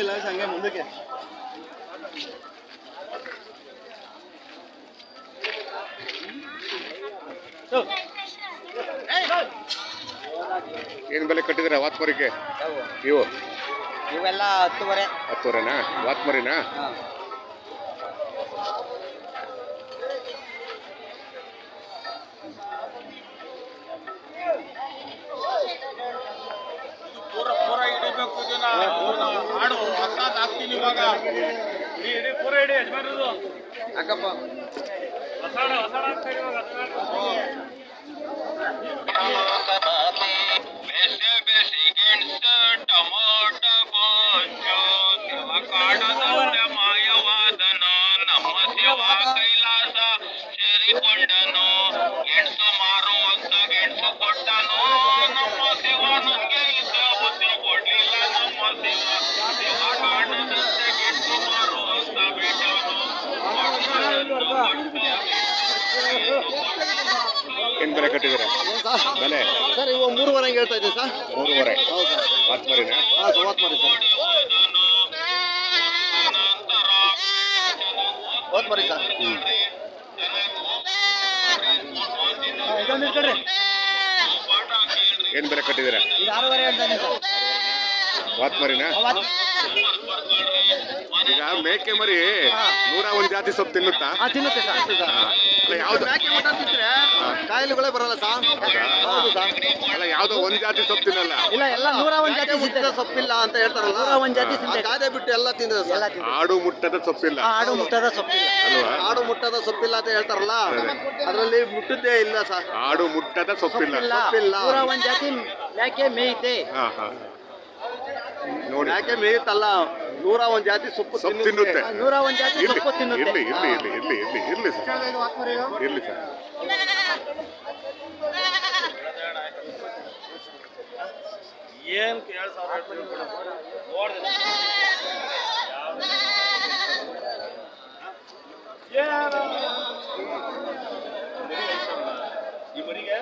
ಇಲ್ಲ ಹಂಗೆ ಮುಂದಕ್ಕೆ. ಏನು ಬೆಲೆ ಕಟ್ಟಿದ್ರೆ ವಾತ್ಮರಿಗೆ? ಇವು? ಇವೆಲ್ಲ ಹತ್ತುವರೆ. ಹತ್ತುವರೆನಾ? ವಾತ್ಮರಿನಾ? ಅಕ್ಕಪ್ಪ. ಹೊಸಾಡ ಹೊಸಾಡ ಬೆಲೆ ಕಟ್ಟಿದ್ದೀರಾ? ಬೆಲೆ ಸರ್ ಇವು ಮೂರುವರೆ ಹಂಗೆ ಹೇಳ್ತಾ ಇದ್ದೀವಿ ಸರ್. ಮೂರುವರೆ. ಹೌದು ಸರ್. ಹಾಂ ಸರ್ ಮಾಡಿ ಸರ್. ಏನು ಬೆಲೆ ಕಟ್ಟಿದ್ದೀರಾ? ಆರೂವರೆ ಹೇಳ್ತಾ ಇದ್ದೀನಿ ಸರ್ ವಾತ್ಮರಿನಾ ಈಗ ಮೇಕೆ ಮರಿ ನೂರ ಒಂದು ಜಾತಿ ಸೊಪ್ಪು ತಿನ್ನುತ್ತಾ? ತಿನ್ನುತ್ತೆ ಸರ್. ಯಾವ್ದು? ಮೇಕೆ ಮಟ್ಟ ತಿಂದ್ರೆ ಕಾಯಿಲೆಗಳೇ ಬರಲ್ಲ ಸರ್ ಹೌದು ಸರ್ ಅಲ್ಲ ಯಾವ್ದೋ ಒಂದ್ ಜಾತಿ ಸೊಪ್ಪು ತಿನ್ನಲ್ಲ ಇಲ್ಲ ಎಲ್ಲ ನೂರ ಒಂದ್ ಜಾತಿ ಮುಟ್ಟದ ಸೊಪ್ಪಿಲ್ಲ ಅಂತ ಹೇಳ್ತಾರಲ್ಲ. ನೂರ ಒಂದು ಜಾತಿ ಗಾದೆ ಬಿಟ್ಟು ಎಲ್ಲ ತಿಂದ್ರೆ ಎಲ್ಲ ಆಡು ಮುಟ್ಟದ ಸೊಪ್ಪಿಲ್ಲ. ಆಡು ಮುಟ್ಟದ ಸೊಪ್ಪಿಲ್ಲ. ಅಲ್ವಾ? ಆಡು ಮುಟ್ಟದ ಸೊಪ್ಪಿಲ್ಲ ಅಂತ ಹೇಳ್ತಾರಲ್ಲ. ಅದರಲ್ಲಿ ಮುಟ್ಟದ್ದೇ ಇಲ್ಲ ಸರ್ ಆಡು ಮುಟ್ಟದ ಸೊಪ್ಪಿಲ್ಲ. ಸೊಪ್ಪಿಲ್ಲ. ನೂರ ಒಂದ್ ಜಾತಿ ಯಾಕೆ ಮೇಯ್ತೆ? ಹಾ ಹಾ. ನೋಡಿ. ಯಾಕೆ ಮೇಯುತ್ತಲ್ಲ ನೂರ ಒಂದ್ ಜಾತಿ ಸೊಪ್ಪು ಸೊಪ್ಪು ತಿನ್ನುತ್ತೆ. ನೂರ ಒಂದ್ ಜಾತಿ ಇರ್ಲಿ ಸೊಪ್ಪು ತಿನ್ನುತ್ತೆ. ಇರ್ಲಿ ಇರ್ಲಿ ಇರ್ಲಿ ಇರ್ಲಿ ಇರ್ಲಿ ಇರ್ಲಿ ಸರ್. ಇರ್ಲಿ ಸರ್. ಏನ್ ಕೇಳ್ ಸಾವಿರ ಈ ಮರಿಗೆ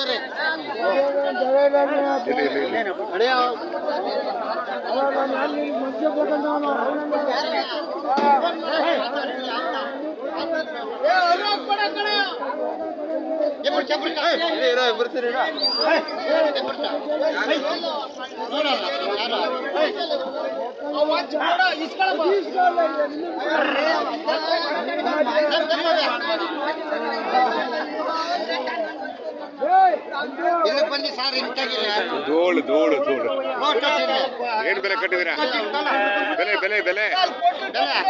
ಅಂತ ಸಾಯ್ತಾರೆ ಇರ್ಲಿ ಇರ್ಲಿ ಇರ್ಲಿ ಅಡೆಯ ಬರ್ತೀರಿ ಇಲ್ಲಿ ಬನ್ನಿ ಸರ್ ಇಂಟಾಗಿಲ್ಲ ಧೂಳು ಧೂಳು ಧೂಳು. ಏನ್ ಬೆಲೆ ಕಟ್ಟಿದ್ದೀರಾ? ಬೆಲೆ ಬೆಲೆ ಬೆಲೆ.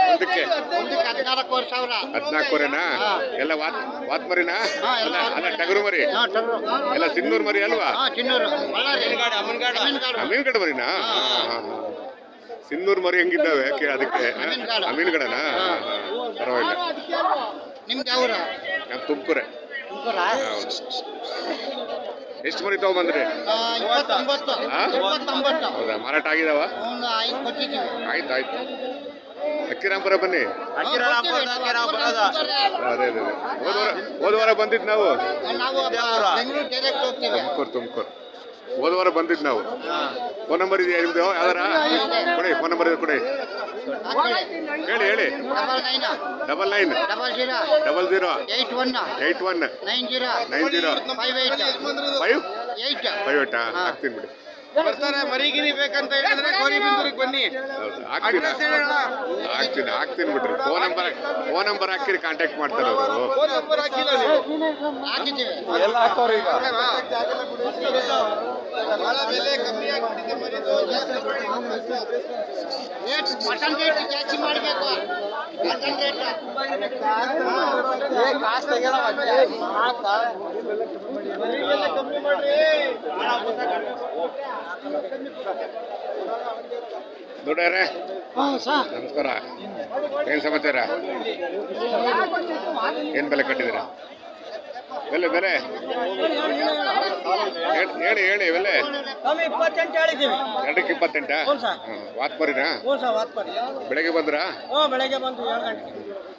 ಅದಕ್ಕೆ ಒಂದಕ್ಕೆ ಹದಿನಾಲ್ಕೂವರೆ ಸಾವಿರ ಹದಿನಾಲ್ಕುವರೆನಾ ಎಲ್ಲ ವಾತ್ ವಾತ್ ಮರಿನಾ ಎಲ್ಲ ಅಲ್ಲ ಅಲ್ಲ ಟಗರು ಮರಿ? ಎಲ್ಲ ಸಿನ್ನೂರು ಮರಿ ಅಲ್ವಾ. ಅಮೀನ್ಗಡ ಮರಿನಾ? ಸಿಂಧೂರ್ ಹಾ, ಹಾ. ಸಿನ್ನೂರು ಮರಿ ಹೆಂಗಿದ್ದಾವೆ? ಕೇ- ಅದಕ್ಕೆ. ಅಮೀನ್ಗಡನಾ? ಪರವಾಗಿಲ್ಲ. ನಿಮ್ದು ಯಾವ ನಮ್ಮ ತುಮಕೂರೆ. ಎಷ್ಟು ಮರಿ ತಗೊಂಬಂದ್ರಿ? ಹೌದಾ? ಮಾರಾಟ ಆಗಿದಾವ? ಆಯ್ತು ಆಯ್ತು. ಅಕ್ಕಿರಾಂಪುರ ಬನ್ನಿ. ಅದೇ ಅದೇ ಅದೇ. ಹೋದ ವಾರ ಬಂದಿದ್ದು ನಾವು? ನಾವು ಬೆಂಗಳೂರು ಡೈರೆಕ್ಟ್ ಹೋಗ್ತೀವಿ. ತುಮಕೂರು ತುಮಕೂರು. ಹೋದ ವಾರ ಬಂದಿದ್ದು ನಾವು. ಫೋನ್ ನಂಬರ್ ಇದೆಯಾ ನಿಮ್ದು? ಯಾವ್ದಾರ? ಕೊಡಿ ಫೋನ್ ನಂಬರ್ ಇದೆ ಕೊಡಿ. ಹೇಳಿ ಹೇಳಿ. Double nine. Double zero. Double zero eight one. Eight one nine zero. Nine zero five eight. Five? Eight five Etah ಹಾಕ್ತೀನಿ ಬಿಡಿ. ಬರ್ತಾರೆ ಮರಿಗಿರಿ ಬೇಕಂತ ಹೇಳಿದ್ರೆ ಗೌರಿಬಿಂದೂರಿಗೆ ಬನ್ನಿ. ಅಡ್ರೆಸ್ ಹಾಕ್ತೀನಿ ಹಾಕ್ತೀನಿ ಹಾಕ್ತೀನಿ ಬಿಡ್ರಿ. ಫೋನ್ ನಂಬರ್ ಫೋನ್ ನಂಬರ್ ಹಾಕಿರಿ ಕಾಂಟ್ಯಾಕ್ಟ್ ಮಾಡ್ತಾರೆ ಅವರು. ಫೋನ್ ನಂಬರ್ ಹಾಕಿಲ್ಲ ನೀವು. ಹಾಕಿದ್ದೀವಿ. ಎಲ್ಲ ಹಾಕೋರು ಈಗ. ಮಟನ್ ರೇಟ್ ಜಾಸ್ತಿ ಮಾಡಬೇಕು. ಮಟನ್ ರೇಟ್ ಕಮ್ಮಿ ದೊಡ್ಡವ್ರೆ ನಮಸ್ಕಾರ. ಏನ್ ಸಮಾಚಾರ? ಏನ್ ಬೆಲೆ ಕಟ್ಟಿದ್ದೀರಾ? ಬೆಲೆ ಬೆಲೆ. ಹೇಳ್- ಹೇಳಿ ಹೇಳಿ ಬೆಲೆ. ನಾವು ಇಪ್ಪತ್ತೆಂಟು ಹೇಳಿದ್ದೀವಿ. ಎರಡಕ್ಕೆ ಇಪ್ಪತ್ತೆಂಟ? ವಾತ್ಪರಿನಾ ಬೆಳಗ್ಗೆ ಬಂದ್ರಾ? ಬೆಳಗ್ಗೆ ಬಂದು ಏಳು ಗಂಟೆಗೆ.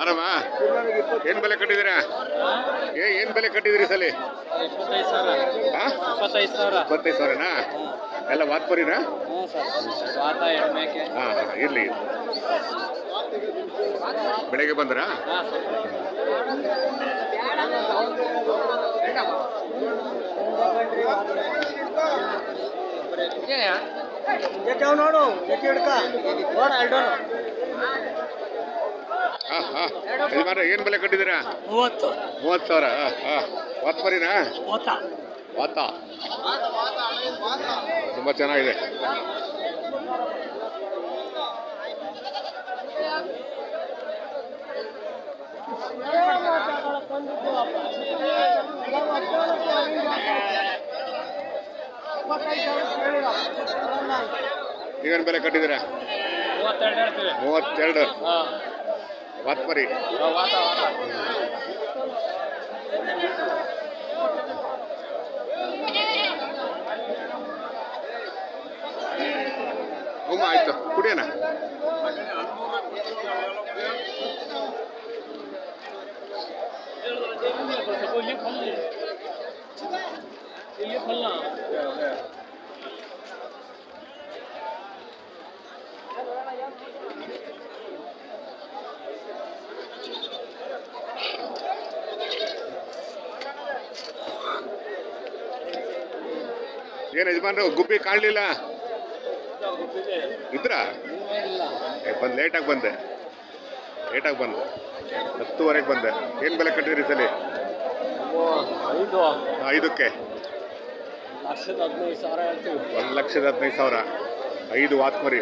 ಆರಾಮ? ಏನ್ ಬೆಲೆ ಕಟ್ಟಿದ್ದೀರಾ? ಏ ಏನ್ ಬೆಲೆ ಕಟ್ಟಿದಿರಿ ಸಲಿ? ಇಪ್ಪತ್ತೈದು ಸಾವಿರನಾ? ಎಲ್ಲ ವಾತ್ಮರಿನಾ ಹ್ಞೂ ಸರ್. ವಾತ ಎಡ್ಮೇಕೆ ಹಾ ಹಾ, ಇರ್ಲಿ. ಬೆಳಗ್ಗೆ ಬಂದ್ರಾ? ನೋಡು ಏನ್ ಬೆಲೆ ಕಟ್ಟಿದ್ದೀರಾ? ಮೂವತ್ತು. ಮೂವತ್ತು ಸಾವಿರ ಹಾ ಬರೀನ ವಾತ ತುಂಬಾ ಚೆನ್ನಾಗಿದೆ. ನೀವೇನ್ ಬೆಲೆ ಕಟ್ಟಿದ್ದೀರಾ? ಮೂವತ್ತೆರಡು. ಹೇಳ್ತೀವಿ ಮೂವತ್ತೆರಡು ಹಾಂ ವಾತ್ಮರಿ ವಾತ ವಾತ ಹ್ಞೂ ಆಯ್ತು ಕುಡಿಯೋಣ ಯಜಮಾನ್ರು ಗುಬ್ಬಿ ಕಾಣಲಿಲ್ಲ? ಇದ್ರ? ಬಂದು ಲೇಟಾಗಿ ಬಂದೆ. ಲೇಟಾಗಿ ಬಂದೆ. ಹತ್ತುವರೆಗೆ ಬಂದೆ. ಏನು ಬೆಲೆ ಕಟ್ಟಿದ್ರಿ ಸಲಿ? ಐದು ಐದಕ್ಕೆ. ಲಕ್ಷದ ಹದಿನೈದು ಸಾವಿರ ಹೇಳ್ತೀವಿ. ಒಂದು ಲಕ್ಷದ ಹದಿನೈದು ಸಾವಿರ. ಐದು ವಾತ್ಮರಿ?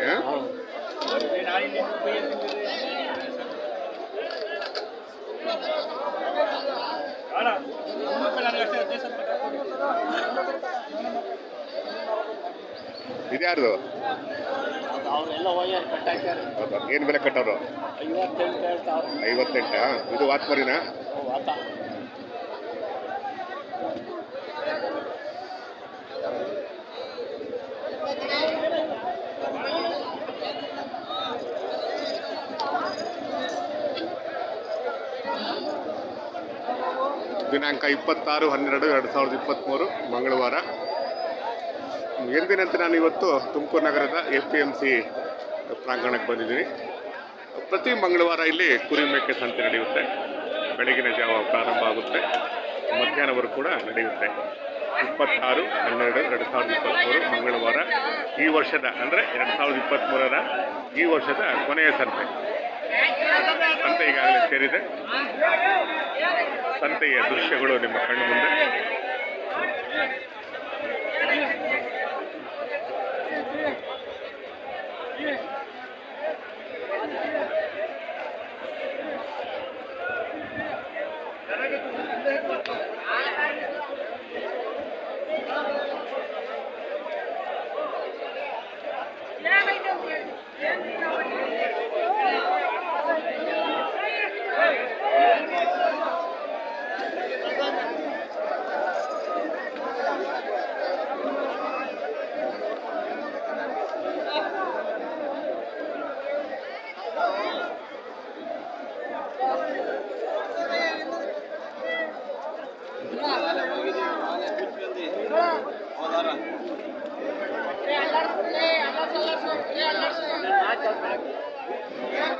ಇದ್ಯಾರ್ದು? ಏನು ಬೆಲೆ ಕಟ್ಟೋರು ಐವತ್ತೆಂಟ ಇದು ವಾತ್ಮರಿನಾ ದಿನಾಂಕ ಇಪ್ಪತ್ತಾರು, ಹನ್ನೆರಡು, ಎರಡು ಸಾವಿರದ ಇಪ್ಪತ್ತ್ಮೂರು ಮಂಗಳವಾರ. ಎಂದಿನಂತೆ ನಾನು ಇವತ್ತು ತುಮಕೂರು ನಗರದ ಎ ಪಿ ಎಂ ಸಿ ಪ್ರಾಂಗಣಕ್ಕೆ ಬಂದಿದ್ದೀನಿ. ಪ್ರತಿ ಮಂಗಳವಾರ ಇಲ್ಲಿ ಕುರಿ ಮೇಕೆ ಸಂತೆ ನಡೆಯುತ್ತೆ. ಬೆಳಗಿನ ಜಾವ ಪ್ರಾರಂಭ ಆಗುತ್ತೆ. ಮಧ್ಯಾಹ್ನವರೆಗೂ ಕೂಡ ನಡೆಯುತ್ತೆ. ಇಪ್ಪತ್ತಾರು, ಹನ್ನೆರಡು, ಎರಡು ಸಾವಿರದ ಇಪ್ಪತ್ತ್ಮೂರು ಮಂಗಳವಾರ ಈ ವರ್ಷದ, ಅಂದರೆ ಎರಡು ಸಾವಿರದ ಇಪ್ಪತ್ತ್ಮೂರರ ಈ ವರ್ಷದ ಕೊನೆಯ ಸಂತೆ. ಸಂತೆ ಈಗಾಗಲೇ ಸೇರಿದೆ. ಸಂತೆಯ ದೃಶ್ಯಗಳು ನಿಮ್ಮ ಕಣ್ಣು ಮುಂದೆ.